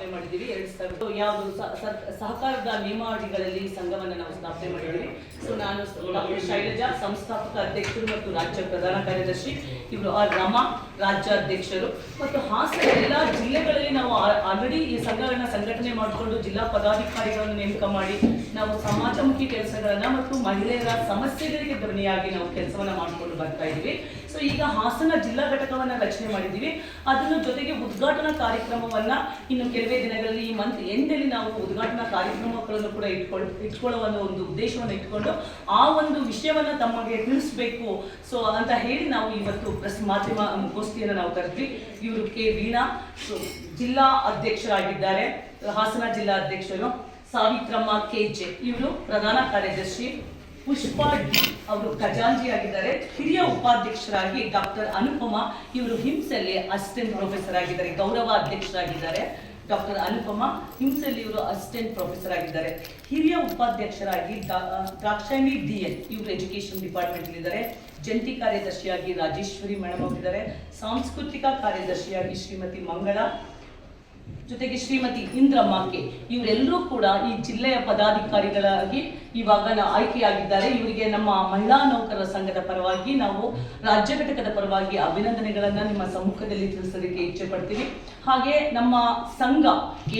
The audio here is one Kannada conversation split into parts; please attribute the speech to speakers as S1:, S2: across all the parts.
S1: ಸ್ಥಾಪನೆ ಮಾಡಿದ್ದೀವಿ. ಎರಡ್ ಸಾವಿರದ ಯಾವುದು ಸಹಕಾರದ ನಿಯಮಾವಳಿಗಳಲ್ಲಿ ಸಂಘವನ್ನು ನಾವು ಸ್ಥಾಪನೆ ಮಾಡಿದ್ದೀವಿ. ಸೊ ನಾನು ಡಾಕ್ಟರ್ ಶೈಲಜಾ, ಸಂಸ್ಥಾಪಕ ಅಧ್ಯಕ್ಷರು ಮತ್ತು ರಾಜ್ಯ ಪ್ರಧಾನ ಕಾರ್ಯದರ್ಶಿ, ಇವರು ಆರ್ ರಮ, ರಾಜ್ಯಾಧ್ಯಕ್ಷರು. ಮತ್ತು ಹಾಸನ ಎಲ್ಲ ಜಿಲ್ಲೆಗಳಲ್ಲಿ ನಾವು ಆಲ್ರೆಡಿ ಈ ಸಂಘಗಳನ್ನ ಸಂಘಟನೆ ಮಾಡಿಕೊಂಡು ಜಿಲ್ಲಾ ಪದಾಧಿಕಾರಿಗಳನ್ನು ನೇಮಕ ಮಾಡಿ ನಾವು ಸಮಾಜಮುಖಿ ಕೆಲಸಗಳನ್ನ ಮತ್ತು ಮಹಿಳೆಯರ ಸಮಸ್ಯೆಗಳಿಗೆ ಧ್ವನಿಯಾಗಿ ನಾವು ಕೆಲಸವನ್ನ ಮಾಡಿಕೊಂಡು ಬರ್ತಾ ಇದ್ದೀವಿ ಸೊ ಈಗ ಹಾಸನ ಜಿಲ್ಲಾ ಘಟಕವನ್ನ ರಚನೆ ಮಾಡಿದ್ದೀವಿ ಅದರ ಜೊತೆಗೆ ಉದ್ಘಾಟನಾ ಕಾರ್ಯಕ್ರಮವನ್ನ ಇನ್ನು ಕೆಲವೇ ದಿನಗಳಲ್ಲಿ ಈ ಮಂತ್ ಎಂಡಲ್ಲಿ ನಾವು ಉದ್ಘಾಟನಾ ಕಾರ್ಯಕ್ರಮಗಳನ್ನು ಕೂಡ ಇಟ್ಕೊಳ್ಳ ಇಟ್ಕೊಳ್ಳುವ ಒಂದು ಉದ್ದೇಶವನ್ನು ಇಟ್ಕೊಂಡು ಆ ಒಂದು ವಿಷಯವನ್ನ ತಮಗೆ ತಿಳಿಸ್ಬೇಕು. ಸೊ ಅಂತ ಹೇಳಿ ನಾವು ಇವತ್ತು ಪ್ರೆಸ್ ಮಾಧ್ಯಮ ಗೋಷ್ಠಿಯನ್ನು ನಾವು ಕರೆದ್ವಿ. ಇವರು ಕೆ. ವೀಣಾ. ಸೊ ಜಿಲ್ಲಾ ಅಧ್ಯಕ್ಷರಾಗಿದ್ದಾರೆ. ಹಾಸನ ಜಿಲ್ಲಾ ಅಧ್ಯಕ್ಷರು. ಸಾವಿತ್ರಮ್ಮ ಕೆಜೆ ಇವರು ಪ್ರಧಾನ ಕಾರ್ಯದರ್ಶಿ. ಪುಷ್ಪಾ ಡಿ ಅವರು ಖಜಾಂಜಿ ಆಗಿದ್ದಾರೆ ಹಿರಿಯ ಉಪಾಧ್ಯಕ್ಷರಾಗಿ ಡಾಕ್ಟರ್ ಅನುಪಮ ಇವರು ಹಿಂಸೆಯಲ್ಲಿ ಅಸಿಸ್ಟೆಂಟ್ ಪ್ರೊಫೆಸರ್ ಆಗಿದ್ದಾರೆ. ಗೌರವ ಅಧ್ಯಕ್ಷರಾಗಿದ್ದಾರೆ ಡಾಕ್ಟರ್ ಅನುಪಮ. ಹಿಂಸೆಯಲ್ಲಿ ಇವರು ಅಸಿಸ್ಟೆಂಟ್ ಪ್ರೊಫೆಸರ್ ಆಗಿದ್ದಾರೆ. ಹಿರಿಯ ಉಪಾಧ್ಯಕ್ಷರಾಗಿ ದ್ರಾಕ್ಷಾಯಣಿ ಡಿ ಎನ್ ಇವರು ಎಜುಕೇಶನ್ ಡಿಪಾರ್ಟ್ಮೆಂಟ್ ಇದ್ದಾರೆ ಜಂಟಿ ಕಾರ್ಯದರ್ಶಿಯಾಗಿ ರಾಜೇಶ್ವರಿ ಮೇಡಮ್ ಅವರಿದ್ದಾರೆ. ಸಾಂಸ್ಕೃತಿಕ ಕಾರ್ಯದರ್ಶಿಯಾಗಿ ಶ್ರೀಮತಿ ಮಂಗಳ. ಜೊತೆಗೆ ಶ್ರೀಮತಿ ಇಂದ್ರಮ್ಮ ಕೆ ಇವರೆಲ್ಲರೂ ಕೂಡ ಈ ಜಿಲ್ಲೆಯ ಪದಾಧಿಕಾರಿಗಳಾಗಿ ಇವಾಗ ಆಯ್ಕೆಯಾಗಿದ್ದಾರೆ. ಇವರಿಗೆ ನಮ್ಮ ಮಹಿಳಾ ನೌಕರರ ಸಂಘದ ಪರವಾಗಿ ನಾವು ರಾಜ್ಯ ಘಟಕದ ಪರವಾಗಿ ಅಭಿನಂದನೆಗಳನ್ನ ನಿಮ್ಮ ಸಮ್ಮುಖದಲ್ಲಿ ತಿಳಿಸೋದಕ್ಕೆ ಇಚ್ಛೆ ಪಡ್ತೀವಿ. ಹಾಗೆ ನಮ್ಮ ಸಂಘ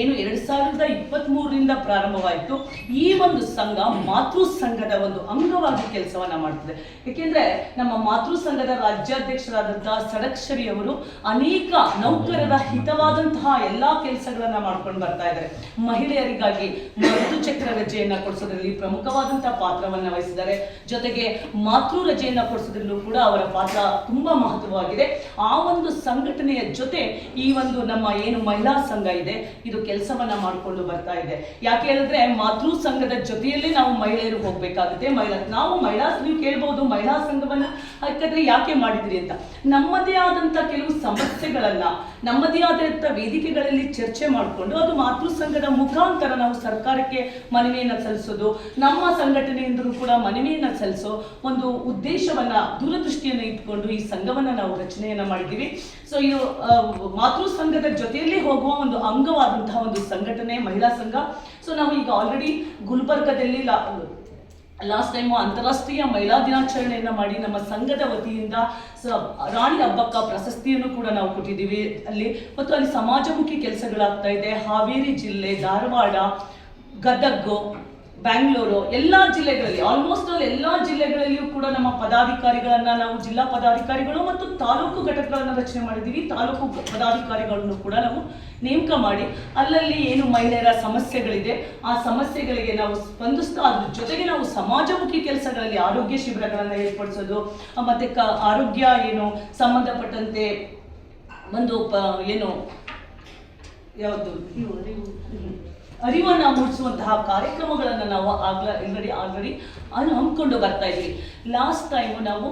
S1: ಏನು ಎರಡ್ ಸಾವಿರದ ಇಪ್ಪತ್ತ್ ಮೂರರಿಂದ ಪ್ರಾರಂಭವಾಯಿತು. ಈ ಒಂದು ಸಂಘ ಮಾತೃ ಸಂಘದ ಒಂದು ಅಂಗವಾಗಿ ಕೆಲಸವನ್ನ ಮಾಡ್ತದೆ. ಏಕೆಂದ್ರೆ ನಮ್ಮ ಮಾತೃ ಸಂಘದ ರಾಜ್ಯಾಧ್ಯಕ್ಷರಾದಂತಹ ಸಡಕ್ಷರಿ ಅವರು ಅನೇಕ ನೌಕರರ ಹಿತವಾದಂತಹ ಎಲ್ಲಾ ಕೆಲಸಗಳನ್ನ ಮಾಡ್ಕೊಂಡು ಬರ್ತಾ ಇದ್ದಾರೆ. ಮಹಿಳೆಯರಿಗಾಗಿ ಮೃದು ಚಕ್ರ ರಜೆಯನ್ನ ಕೊಡಿಸೋದ್ರಲ್ಲಿ ಪ್ರಮುಖವಾದಂತಹ ಪಾತ್ರವನ್ನ ವಹಿಸಿದ್ದಾರೆ. ಜೊತೆಗೆ ಮಾತೃ ರಜೆಯನ್ನ ಕೊಡಿಸೋದ್ರಲ್ಲೂ ಕೂಡ ಅವರ ಪಾತ್ರ ತುಂಬಾ ಮಹತ್ವವಾಗಿದೆ. ಆ ಒಂದು ಸಂಘಟನೆಯ ಜೊತೆ ಈ ಒಂದು ನಮ್ಮ ಏನು ಮಹಿಳಾ ಸಂಘ ಇದೆ, ಇದು ಕೆಲಸವನ್ನ ಮಾಡಿಕೊಂಡು ಬರ್ತಾ ಇದೆ. ಯಾಕೆ ಹೇಳಿದ್ರೆ ಮಾತೃ ಸಂಘದ ಜೊತೆಯಲ್ಲಿ ನಾವು ಮಹಿಳೆಯರು ಹೋಗ್ಬೇಕಾಗುತ್ತೆ. ಮಹಿಳಾ, ನಾವು ಮಹಿಳಾ, ನೀವು ಕೇಳ್ಬಹುದು ಮಹಿಳಾ ಸಂಘವನ್ನ ಯಾಕಂದ್ರೆ ಯಾಕೆ ಮಾಡಿದ್ರಿ ಅಂತ. ನಮ್ಮದೇ ಆದಂತ ಕೆಲವು ಸಮಸ್ಯೆಗಳನ್ನ, ನಮ್ಮದೇ ಆದಂತ ವೇದಿಕೆಗಳಲ್ಲಿ ಚರ್ಚೆ ಮಾಡಿಕೊಂಡು ಅದು ಮಾತೃ ಸಂಘದ ಮುಖಾಂತರ ನಾವು ಸರ್ಕಾರಕ್ಕೆ ಮನವಿಯನ್ನು ಸಲ್ಲಿಸೋದು, ನಮ್ಮ ಸಂಘಟನೆಯಿಂದಲೂ ಕೂಡ ಮನವಿಯನ್ನು ಸಲ್ಲಿಸೋ ಒಂದು ಉದ್ದೇಶವನ್ನ, ದೂರದೃಷ್ಟಿಯನ್ನು ಇಟ್ಕೊಂಡು ಈ ಸಂಘವನ್ನ ನಾವು ರಚನೆಯನ್ನ ಮಾಡಿದ್ದೀವಿ. ಸೊ ಇದು ಮಾತೃ ಸಂಘದ ಜೊತೆಯಲ್ಲಿ ಹೋಗುವ ಒಂದು ಅಂಗವಾದಂತಹ ಒಂದು ಸಂಘಟನೆ, ಮಹಿಳಾ ಸಂಘ. ಸೊ ನಾವು ಈಗ ಆಲ್ರೆಡಿ ಗುಲ್ಬರ್ಗದಲ್ಲಿ ಲಾಸ್ಟ್ ಟೈಮು ಅಂತಾರಾಷ್ಟ್ರೀಯ ಮಹಿಳಾ ದಿನಾಚರಣೆಯನ್ನು ಮಾಡಿ ನಮ್ಮ ಸಂಘದ ವತಿಯಿಂದ ಸ- ರಾಣಿ ಹಬ್ಬಕ್ಕ ಪ್ರಶಸ್ತಿಯನ್ನು ಕೂಡ ನಾವು ಕೊಟ್ಟಿದ್ದೀವಿ. ಅಲ್ಲಿ ಮತ್ತು ಅಲ್ಲಿ ಸಮಾಜಮುಖಿ ಕೆಲಸಗಳಾಗ್ತಾ ಇದೆ. ಹಾವೇರಿ ಜಿಲ್ಲೆ, ಧಾರವಾಡ ಗದಗು ಬ್ಯಾಂಗ್ಳೂರು ಎಲ್ಲ ಜಿಲ್ಲೆಗಳಲ್ಲಿ ಆಲ್ಮೋಸ್ಟ್ ಆಲ್ ಎಲ್ಲ ಜಿಲ್ಲೆಗಳಲ್ಲಿಯೂ ಕೂಡ ನಮ್ಮ ಪದಾಧಿಕಾರಿಗಳನ್ನ ನಾವು ಜಿಲ್ಲಾ ಪದಾಧಿಕಾರಿಗಳು ಮತ್ತು ತಾಲೂಕು ಘಟಕಗಳನ್ನು ರಚನೆ ಮಾಡಿದ್ದೀವಿ ತಾಲೂಕು ಪದಾಧಿಕಾರಿಗಳನ್ನು ಕೂಡ ನಾವು ನೇಮಕ ಮಾಡಿ, ಅಲ್ಲಲ್ಲಿ ಏನು ಮಹಿಳೆಯರ ಸಮಸ್ಯೆಗಳಿದೆ, ಆ ಸಮಸ್ಯೆಗಳಿಗೆ ನಾವು ಸ್ಪಂದಿಸ್ತಾ, ಅದ್ರ ಜೊತೆಗೆ ನಾವು ಸಮಾಜಮುಖಿ ಕೆಲಸಗಳಲ್ಲಿ ಆರೋಗ್ಯ ಶಿಬಿರಗಳನ್ನು ಏರ್ಪಡಿಸೋದು ಮತ್ತೆ ಕ, ಆರೋಗ್ಯ ಏನು ಸಂಬಂಧಪಟ್ಟಂತೆ ಒಂದು ಪ, ಏನು, ಯಾವುದು. ಅರಿವನ್ನ ಮೂಡಿಸುವಂತಹ ಕಾರ್ಯಕ್ರಮಗಳನ್ನು ನಾವು ಆಗ್ಲ ಆಲ್ರೆಡಿ ಆಲ್ರೆಡಿ ಹಮ್ಮಿಕೊಂಡು ಬರ್ತಾ ಇದ್ವಿ. ಲಾಸ್ಟ್ ಟೈಮ್ ನಾವು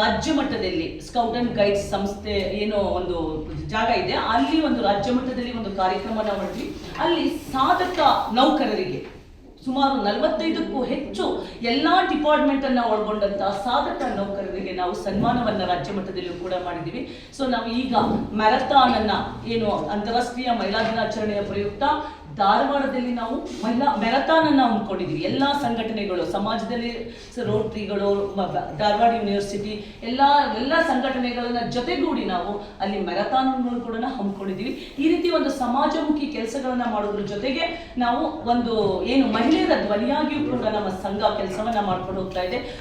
S1: ರಾಜ್ಯ ಮಟ್ಟದಲ್ಲಿ ಸ್ಕೌಟ್ ಅಂಡ್ ಗೈಡ್ಸ್ ಸಂಸ್ಥೆ ಏನೋ ಒಂದು ಜಾಗ ಇದೆ. ಅಲ್ಲಿ ಒಂದು ರಾಜ್ಯ ಮಟ್ಟದಲ್ಲಿ ಒಂದು ಕಾರ್ಯಕ್ರಮನ ಮಾಡಿದ್ವಿ. ಅಲ್ಲಿ ಸಾಧಕ ನೌಕರರಿಗೆ ಸುಮಾರು ನಲವತ್ತೈದಕ್ಕೂ ಹೆಚ್ಚು ಎಲ್ಲಾ ಡಿಪಾರ್ಟ್ಮೆಂಟ್ ಅನ್ನ ಒಳಗೊಂಡಂತಹ ಸಾಧಕ ನೌಕರರಿಗೆ ನಾವು ಸನ್ಮಾನವನ್ನ ರಾಜ್ಯ ಮಟ್ಟದಲ್ಲೂ ಕೂಡ ಮಾಡಿದ್ದೀವಿ. ಸೊ ನಾವು ಈಗ ಮ್ಯಾರಥಾನ್ ಅನ್ನ ಏನು ಅಂತಾರಾಷ್ಟ್ರೀಯ ಮಹಿಳಾ ದಿನಾಚರಣೆಯ ಪ್ರಯುಕ್ತ ಧಾರವಾಡದಲ್ಲಿ ನಾವು ಮಹಿಳಾ ಮ್ಯಾರಥಾನ್ ಅನ್ನ ಹಮ್ಮಿಕೊಂಡಿದ್ದೀವಿ ಎಲ್ಲ ಸಂಘಟನೆಗಳು, ಸಮಾಜದಲ್ಲಿ ರೋಟ್ರಿಗಳು ಧಾರವಾಡ ಯೂನಿವರ್ಸಿಟಿ, ಎಲ್ಲ ಎಲ್ಲ ಸಂಘಟನೆಗಳನ್ನ ಜೊತೆಗೂಡಿ ನಾವು ಅಲ್ಲಿ ಮ್ಯಾರಥಾನ್ ಕೂಡ ಹಮ್ಮಿಕೊಂಡಿದ್ದೀವಿ ಈ ರೀತಿ ಒಂದು ಸಮಾಜಮುಖಿ ಕೆಲಸಗಳನ್ನ ಮಾಡೋದ್ರ ಜೊತೆಗೆ ನಾವು ಒಂದು ಏನು ಮಹಿಳೆಯರ ಧ್ವನಿಯಾಗಿಯೂ ಕೂಡ ನಮ್ಮ ಸಂಘ ಕೆಲಸವನ್ನ ಮಾಡ್ಕೊಂಡು ಹೋಗ್ತಾ ಇದೆ.